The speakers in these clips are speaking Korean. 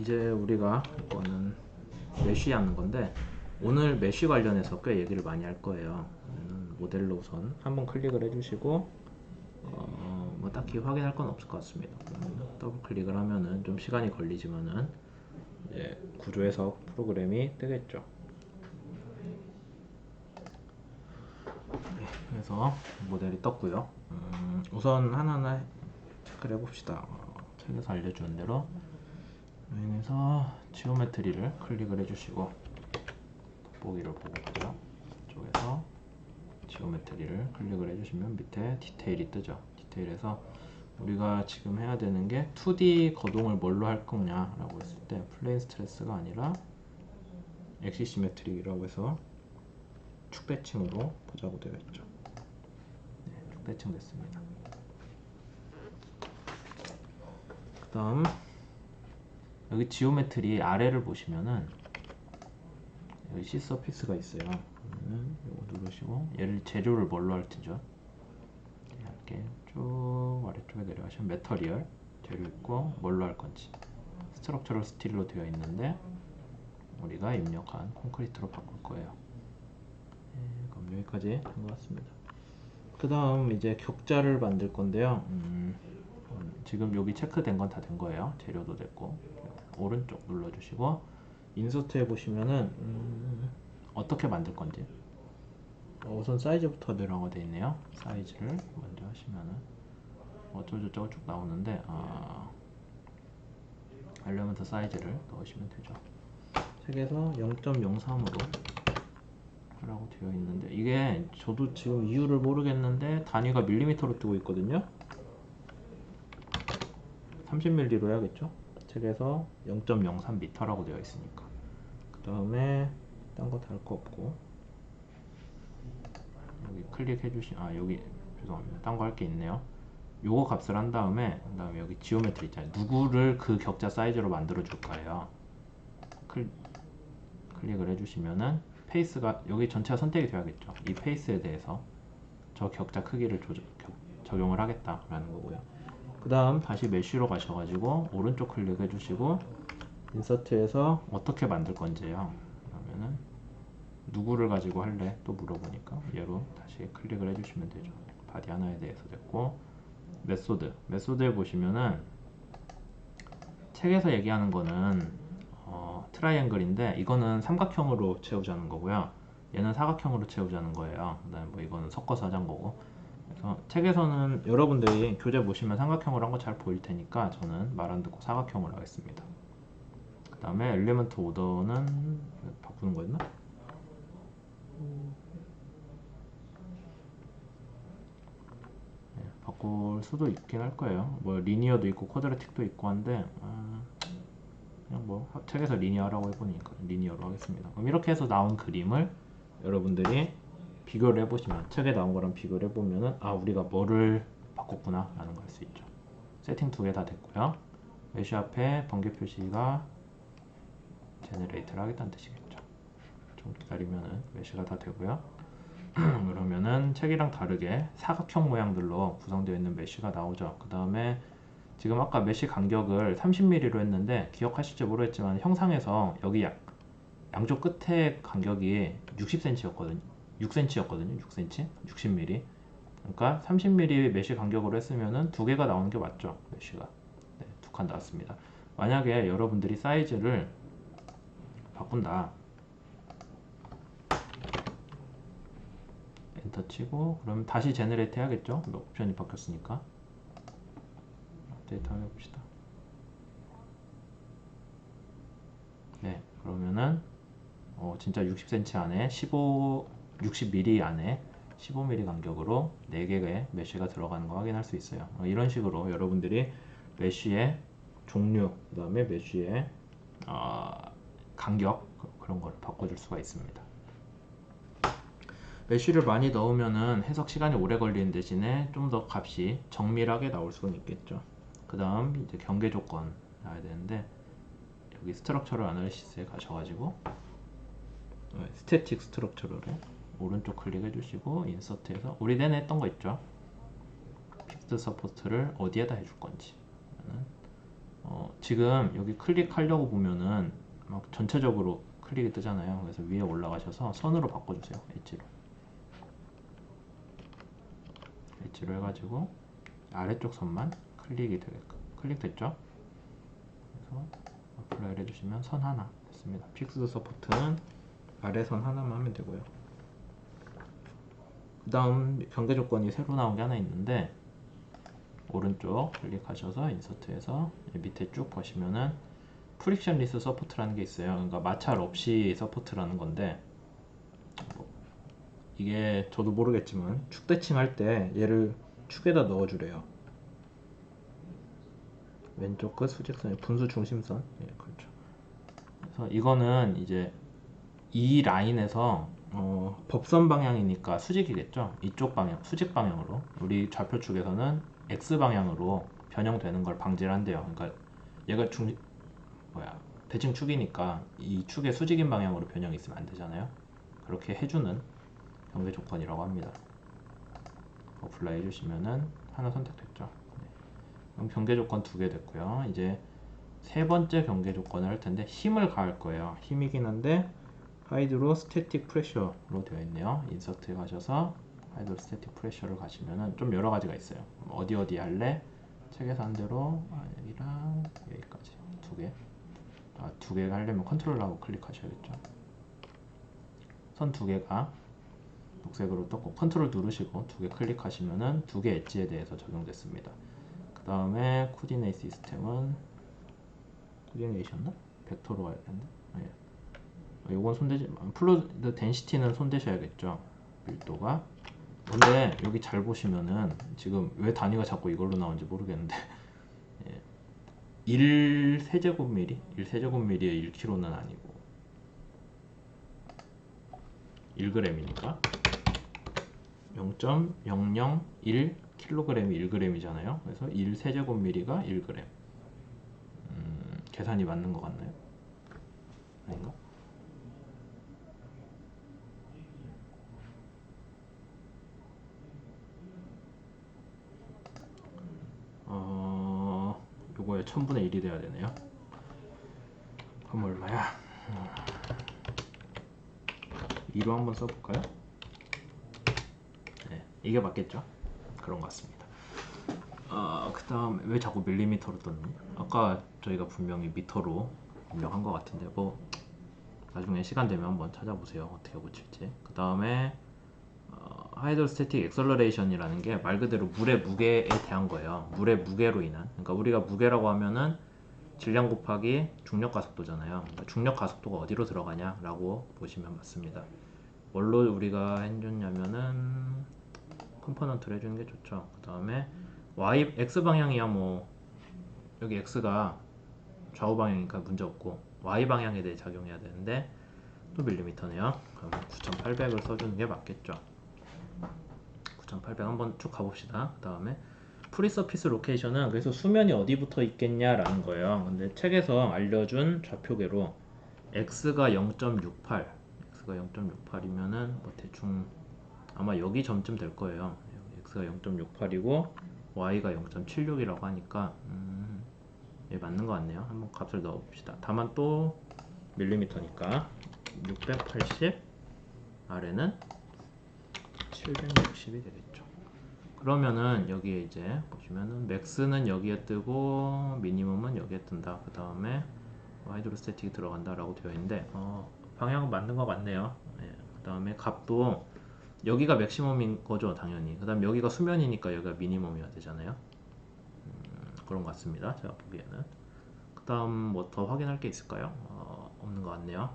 이제 우리가 이거는 메쉬 하는 건데 오늘 메쉬 관련해서 꽤 얘기를 많이 할 거예요. 음, 모델로 우선 한번 클릭을 해주시고 어, 뭐 딱히 확인할 건 없을 것 같습니다. 그러면 더블 클릭을 하면은 좀 시간이 걸리지만은 이제 구조 해석 프로그램이 뜨겠죠. 네, 그래서 모델이 떴고요. 음, 우선 하나하나 체크를 해봅시다. 어, 책에서 알려주는 대로 여기에서 지오메트리를 클릭을 해주시고 돋보기를 보고 있고요. 이쪽에서 지오메트리를 클릭을 해주시면 밑에 디테일이 뜨죠. 디테일에서 우리가 지금 해야 되는 게 2D 거동을 뭘로 할 거냐 라고 했을 때 플레인 스트레스가 아니라 엑시시메트리라고 해서 축대칭으로 보자고 되어 있죠. 네, 축대칭 됐습니다. 그 다음 여기 지오메트리 아래를 보시면은 여기 C 서피스가 있어요. 이거 누르시고 얘를 재료를 뭘로 할지죠. 이렇게 쭉 아래쪽에 내려가시면 메터리얼 재료 있고 뭘로 할 건지 스트럭처럴 스틸로 되어 있는데 우리가 입력한 콘크리트로 바꿀 거예요. 네, 그럼 여기까지 된것 같습니다. 그 다음 이제 격자를 만들 건데요. 음, 음, 지금 여기 체크된 건 다 된 거예요. 재료도 됐고 오른쪽 눌러주시고 인서트 해 보시면은 음, 어떻게 만들 건지 어, 우선 사이즈부터 내려가 돼 있네요. 사이즈를 먼저 하시면은 어쩌고저쩌고 쭉 나오는데 아, 엘리먼트 사이즈를 넣으시면 되죠. 책에서 0.03으로 라고 되어 있는데 이게 저도 지금 이유를 모르겠는데 단위가 밀리미터로 뜨고 있거든요 30mm로 해야겠죠 책에서 0.03m라고 되어 있으니까. 그 다음에 딴 거 다를 거 없고. 여기 클릭해 주시 아 여기 죄송합니다. 딴 거 할 게 있네요. 요거 값을 한 다음에 그 다음에 여기 지오메트리 있잖아요. 누구를 그 격자 사이즈로 만들어 줄까요? 클, 클릭을 해주시면은 페이스가 여기 전체가 선택이 되어야겠죠. 이 페이스에 대해서 저 격자 크기를 조절, 격, 적용을 하겠다라는 거고요. 그 다음 다시 메쉬로 가셔가지고 오른쪽 클릭해 주시고 인서트에서 어떻게 만들 건지요. 그러면은 누구를 가지고 할래? 또 물어보니까 얘로 다시 클릭을 해주시면 되죠. 바디 하나에 대해서 됐고 메소드 메소드에 보시면은 책에서 얘기하는 거는 어, 트라이앵글인데 이거는 삼각형으로 채우자는 거고요. 얘는 사각형으로 채우자는 거예요. 그 다음에 뭐 이거는 섞어서 하자는 거고. 그래서 책에서는 여러분들이 교재 보시면 삼각형으로 한거 잘 보일 테니까 저는 말 안 듣고 사각형으로 하겠습니다. 그 다음에 엘리먼트 오더는 바꾸는 거였나? 네, 바꿀 수도 있긴 할 거예요. 뭐 리니어도 있고 쿼드라틱도 있고 한데 아, 그냥 뭐 책에서 리니어라고 해보니까 리니어로 하겠습니다. 그럼 이렇게 해서 나온 그림을 여러분들이 비교를 해보시면 책에 나온 거랑 비교를 해보면은 아 우리가 뭐를 바꿨구나 라는 걸알수 있죠. 세팅 두 개 다 됐고요. 메쉬 앞에 번개 표시가 제너레이트를 하겠다는 뜻이겠죠. 좀 기다리면은 메쉬가 다 되고요. 그러면은 책이랑 다르게 사각형 모양들로 구성되어 있는 메쉬가 나오죠. 그 다음에 지금 아까 메쉬 간격을 30mm로 했는데 기억하실지 모르겠지만 형상에서 여기 양, 양쪽 끝에 간격이 60cm였거든요. 6cm였거든요. 6cm, 60mm. 그러니까 30mm 메쉬 간격으로 했으면은 두 개가 나오는 게 맞죠. 메쉬가 네, 두칸 나왔습니다. 만약에 여러분들이 사이즈를 바꾼다. 엔터 치고 그러면 다시 제너레이트 해야겠죠. 옵션이 바뀌었으니까. 데이터 해봅시다. 네, 그러면은 어, 진짜 60cm 안에 15, 60mm 안에 15mm 간격으로 4개의 메쉬가 들어가는 거 확인할 수 있어요. 어, 이런 식으로 여러분들이 메쉬의 종류, 그 다음에 메쉬의 어, 간격 그런 거를 바꿔줄 수가 있습니다. 메쉬를 많이 넣으면은 해석 시간이 오래 걸리는 대신에 좀 더 값이 정밀하게 나올 수는 있겠죠. 그 다음 이제 경계 조건 나와야 되는데 여기 스트럭처럴 아날리시스에 가셔가지고 스태틱 스트럭처럴을 오른쪽 클릭해 주시고 인서트에서 우리 내내 했던 거 있죠 픽스 서포트를 어디에다 해줄 건지 어, 지금 여기 클릭하려고 보면은 막 전체적으로 클릭이 뜨잖아요. 그래서 위에 올라가셔서 선으로 바꿔주세요. 엣지로. 엣지로 해가지고 아래쪽 선만 클릭이 되게끔 클릭됐죠? 그래서 어플라이를 해주시면 선 하나 됐습니다. 픽스 서포트는 아래 선 하나만 하면 되고요. 그 다음 경계 조건이 새로 나온 게 하나 있는데 오른쪽 클릭하셔서 인서트에서 밑에 쭉 보시면은 프릭션리스 서포트라는 게 있어요. 그러니까 마찰 없이 서포트라는 건데 뭐 이게 저도 모르겠지만 축대칭 할 때 얘를 축에다 넣어주래요. 왼쪽 끝 수직선이 분수 중심선. 예, 그렇죠. 그래서 이거는 이제 이 라인에서 어, 법선 방향이니까 수직이겠죠. 이쪽 방향, 수직 방향으로 우리 좌표 축에서는 x 방향으로 변형되는 걸 방지를 한대요. 그러니까 얘가 중 뭐야 대칭 축이니까 이 축의 수직인 방향으로 변형이 있으면 안 되잖아요. 그렇게 해주는 경계 조건이라고 합니다. 어플라이 해주시면은 하나 선택됐죠. 네. 그럼 경계 조건 두 개 됐고요. 이제 세 번째 경계 조건을 할 텐데 힘을 가할 거예요. 힘이긴 한데 하이드로 스태틱 프레셔로 되어 있네요. 인서트에 가셔서 하이드로 스태틱 프레셔를 가시면은 좀 여러 가지가 있어요. 어디 어디 할래? 책에서 한 대로 아, 여기랑 여기까지 두 개. 아, 두개 하려면 컨트롤하고 클릭하셔야겠죠. 선 두 개가 녹색으로 떴고 컨트롤 누르시고 두 개 클릭하시면은 두 개 엣지에 대해서 적용됐습니다. 그 다음에 코디네이 시스템은 코디네이션나 벡터로 가야 되는데 예. 요건 손대지 플루드 덴시티는 손대셔야겠죠. 밀도가 근데 여기 잘 보시면은 지금 왜 단위가 자꾸 이걸로 나오는지 모르겠는데 예. 1세제곱미리 1세제곱미리에 1kg는 아니고 1g이니까 0.001 kg이 1g이잖아요. 그래서 1세제곱미리가 1g. 음, 계산이 맞는 것 같나요? 아닌가? 어, 요거에 1000분의 1이 돼야 되네요. 그럼 얼마야? 2로 한번 써볼까요? 네, 이게 맞겠죠? 그런 것 같습니다. 아, 그 다음 왜 자꾸 밀리미터로 떴니? 아까 저희가 분명히 미터로 입력한 것 같은데 뭐 나중에 시간 되면 한번 찾아보세요. 어떻게 고칠지. 그 다음에 어, 하이드로스태틱 엑셀러레이션이라는 게 말 그대로 물의 무게에 대한 거예요. 물의 무게로 인한. 그러니까 우리가 무게라고 하면은 질량 곱하기 중력 가속도잖아요. 그러니까 중력 가속도가 어디로 들어가냐라고 보시면 맞습니다. 뭘로 우리가 해줬냐면은 컴포넌트를 해주는 게 좋죠. 그 다음에 y x 방향이야 뭐 여기 x가 좌우 방향이니까 문제 없고 y 방향에 대해 작용해야 되는데 또 밀리미터네요. 그럼 9,800을 써주는 게 맞겠죠. 9,800 한번 쭉 가봅시다. 그 다음에 프리서피스 로케이션은 그래서 수면이 어디 붙어 있겠냐라는 거예요. 근데 책에서 알려준 좌표계로 x가 0.68, x가 0.68이면은 뭐 대충 아마 여기 점쯤 될 거예요. x가 0.68이고 y가 0.76이라고 하니까 음, 예, 맞는 것 같네요. 한번 값을 넣어봅시다. 다만 또 밀리미터니까 680 아래는 760이 되겠죠. 그러면은 여기에 이제 보시면은 맥스는 여기에 뜨고 미니멈은 여기에 뜬다. 그 다음에 하이드로스태틱이 들어간다라고 되어 있는데 어, 방향은 맞는 것 같네요. 예, 그 다음에 값도 여기가 맥시멈인 거죠, 당연히. 그 다음 여기가 수면이니까 여기가 미니멈이어야 되잖아요. 음, 그런 것 같습니다. 제가 보기에는. 그 다음 뭐 더 확인할 게 있을까요? 어, 없는 것 같네요.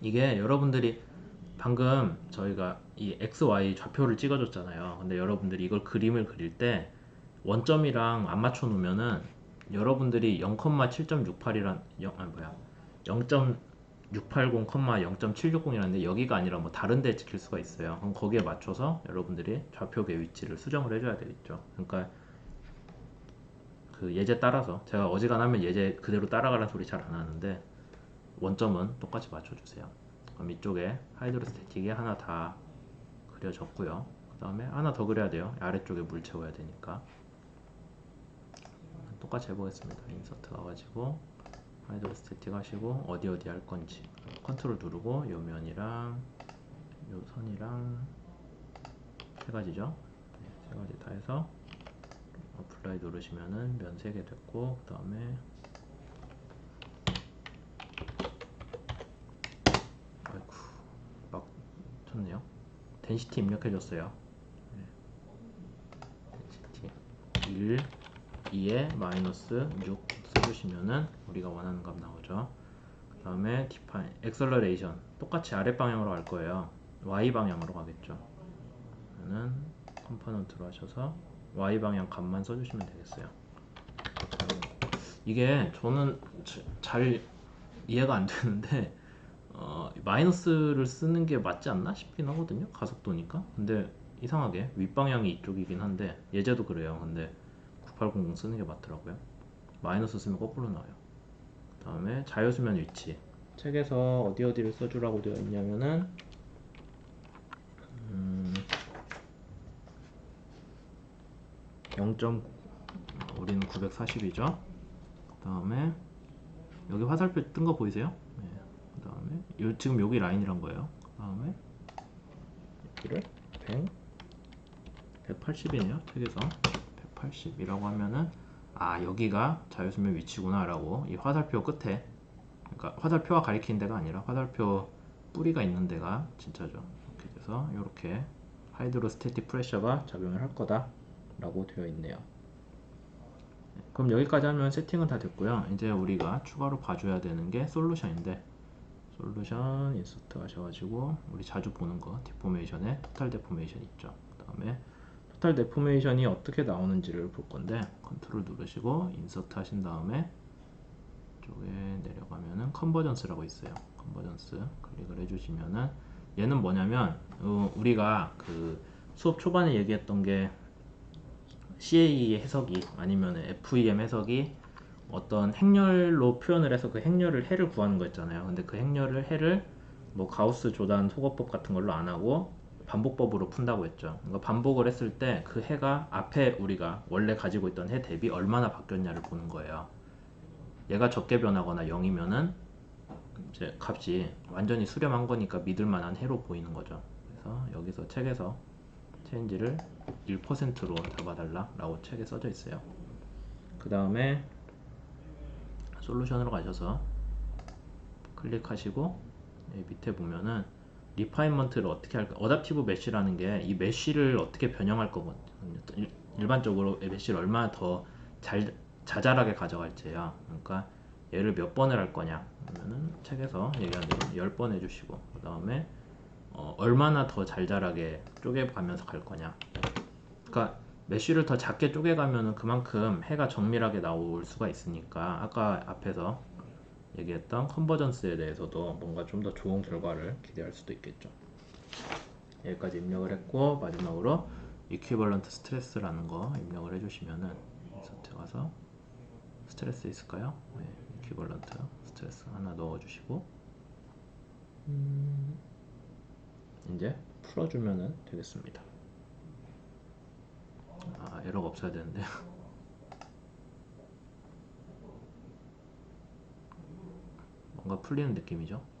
이게 여러분들이 방금 저희가 이 XY 좌표를 찍어줬잖아요. 근데 여러분들이 이걸 그림을 그릴 때 원점이랑 안 맞춰 놓으면은 여러분들이 0,7.68이란 아 뭐야 0.680,0.760이라는데 여기가 아니라 뭐 다른 데 찍힐 수가 있어요. 그럼 거기에 맞춰서 여러분들이 좌표계 위치를 수정을 해줘야 되겠죠. 그러니까 그 예제 따라서 제가 어지간하면 예제 그대로 따라가라는 소리 잘 안 하는데 원점은 똑같이 맞춰주세요. 그럼 이쪽에 하이드로스태틱이 하나 다 그려졌고요. 그 다음에 하나 더 그려야 돼요. 아래쪽에 물 채워야 되니까. 그 똑같이 해보겠습니다. 인서트 가가지고 하이드로스태틱 하시고 어디 어디 할 건지 컨트롤 누르고 요 면이랑 요 선이랑 세 가지죠. 네, 세 가지 다 해서 어플라이 누르시면은 면세개 됐고 그 다음에 아이쿠 막 쳤네요. 덴시티 입력해줬어요. 덴시티 1 2에 마이너스 6 써주시면은 우리가 원하는 값 나오죠. 그 다음에 디파인 엑셀러레이션 똑같이 아랫 방향으로 갈 거예요. y 방향으로 가겠죠. 그러면은 컴포넌트로 하셔서 y 방향 값만 써주시면 되겠어요. 이게 저는 자- 잘 이해가 안 되는데 어, 마이너스를 쓰는 게 맞지 않나 싶긴 하거든요. 가속도니까. 근데 이상하게 윗방향이 이쪽이긴 한데 예제도 그래요. 근데 9800 쓰는 게 맞더라고요. 마이너스 쓰면 거꾸로 나와요. 그 다음에 자유수면 위치. 책에서 어디 어디를 써주라고 되어 있냐면은 음, 0. 우리는 940이죠. 그 다음에 여기 화살표 뜬 거 보이세요? 네. 요 지금 여기 라인이란 거예요. 그 다음에 여기를 100, 180이네요. 책에서 180이라고 하면은 아 여기가 자유수면 위치구나 라고 이 화살표 끝에 그러니까 화살표가 가리키는 데가 아니라 화살표 뿌리가 있는 데가 진짜죠. 이렇게 돼서 이렇게 하이드로스태틱 프레셔가 작용을 할 거다 라고 되어 있네요. 네, 그럼 여기까지 하면 세팅은 다 됐고요. 이제 우리가 추가로 봐줘야 되는 게 솔루션인데 솔루션 인서트 하셔가지고 우리 자주 보는 거 디포메이션에 토탈 데포메이션 있죠. 그 다음에 토탈 데포메이션이 어떻게 나오는지를 볼 건데 컨트롤 누르시고 인서트 하신 다음에 쪽에 내려가면은 컨버전스라고 있어요. 컨버전스 클릭을 해주시면은 얘는 뭐냐면 어, 우리가 그 수업 초반에 얘기했던 게 CA 해석이 아니면 FEM 해석이 어떤 행렬로 표현을 해서 그 행렬을 해를 구하는 거 있잖아요. 근데 그 행렬을 해를 뭐 가우스 조단 소거법 같은 걸로 안 하고 반복법으로 푼다고 했죠. 그러니까 반복을 했을 때 그 해가 앞에 우리가 원래 가지고 있던 해 대비 얼마나 바뀌었냐를 보는 거예요. 얘가 적게 변하거나 0이면은 이제 값이 완전히 수렴한 거니까 믿을 만한 해로 보이는 거죠. 그래서 여기서 책에서 체인지를 1%로 잡아달라 라고 책에 써져 있어요. 그 다음에 솔루션으로 가셔서 클릭하시고 여기 밑에 보면은 리파인먼트를 어떻게 할까? 어답티브 메쉬라는 게 이 메쉬를 어떻게 변형할 거거든요. 일- 일반적으로 이 메쉬를 얼마나 더 잘 자잘하게 가져갈지요. 그러니까 얘를 몇 번을 할 거냐? 그러면은 책에서 얘기한 대로 10번 해주시고 그 다음에 어, 얼마나 더 잘잘하게 쪼개가면서 갈 거냐? 그러니까 메쉬를 더 작게 쪼개가면은 그만큼 해가 정밀하게 나올 수가 있으니까 아까 앞에서 얘기했던 컨버전스에 대해서도 뭔가 좀 더 좋은 결과를 기대할 수도 있겠죠. 여기까지 입력을 했고 마지막으로 이퀴벌런트 스트레스라는 거 입력을 해주시면은 인서트 가서 스트레스 있을까요? 네, 이퀴벌런트 스트레스 하나 넣어주시고 음, 이제 풀어주면은 되겠습니다. 아 에러가 없어야 되는데 뭔가 풀리는 느낌이죠.